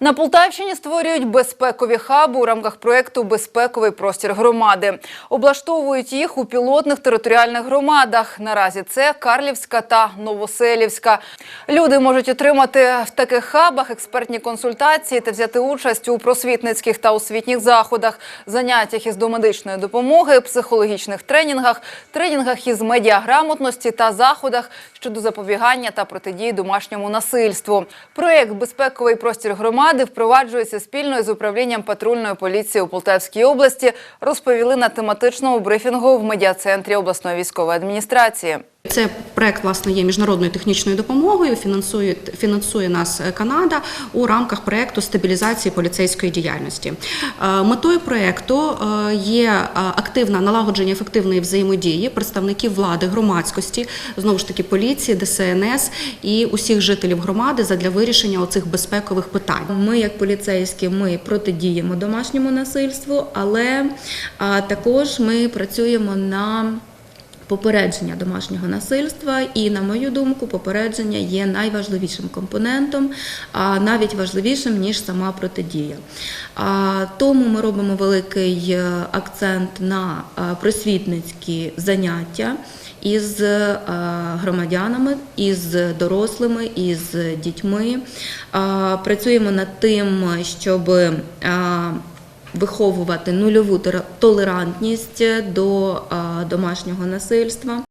На Полтавщині створюють безпекові хаби у рамках проєкту Безпековий простір громади. Облаштовують їх у пілотних територіальних громадах. Наразі це Карлівська та Новоселівська. Люди можуть отримати в таких хабах експертні консультації та взяти участь у просвітницьких та освітніх заходах, заняттях із домедичної допомоги, психологічних тренінгах, тренінгах із медіаграмотності та заходах щодо запобігання та протидії домашньому насильству. Проєкт Безпековий простір громади впроваджується спільно з управлінням патрульної поліції у Полтавській області. Розповіли на тематичному брифінгу в медіа-центрі обласної військової адміністрації. Це проект власне є міжнародною технічною допомогою. Фінансує фінансує нас е, Канада у рамках проекту стабілізації поліцейської діяльності. Е, Метою проекту е, є активне налагодження ефективної взаємодії представників влади, громадськості, знову ж таки поліції, ДСНС і усіх жителів громади задля вирішення оцих безпекових питань. Ми, як поліцейські, ми протидіємо домашньому насильству, але також ми працюємо на попередження домашнього насильства, і, на мою думку, попередження є найважливішим компонентом, а навіть важливішим ніж сама протидія. Тому ми робимо великий е, акцент на е, просвітницькі заняття із е, громадянами, із дорослими, із дітьми. Працюємо над тим, щоб виховувати нульову толерантність до домашнього насильства.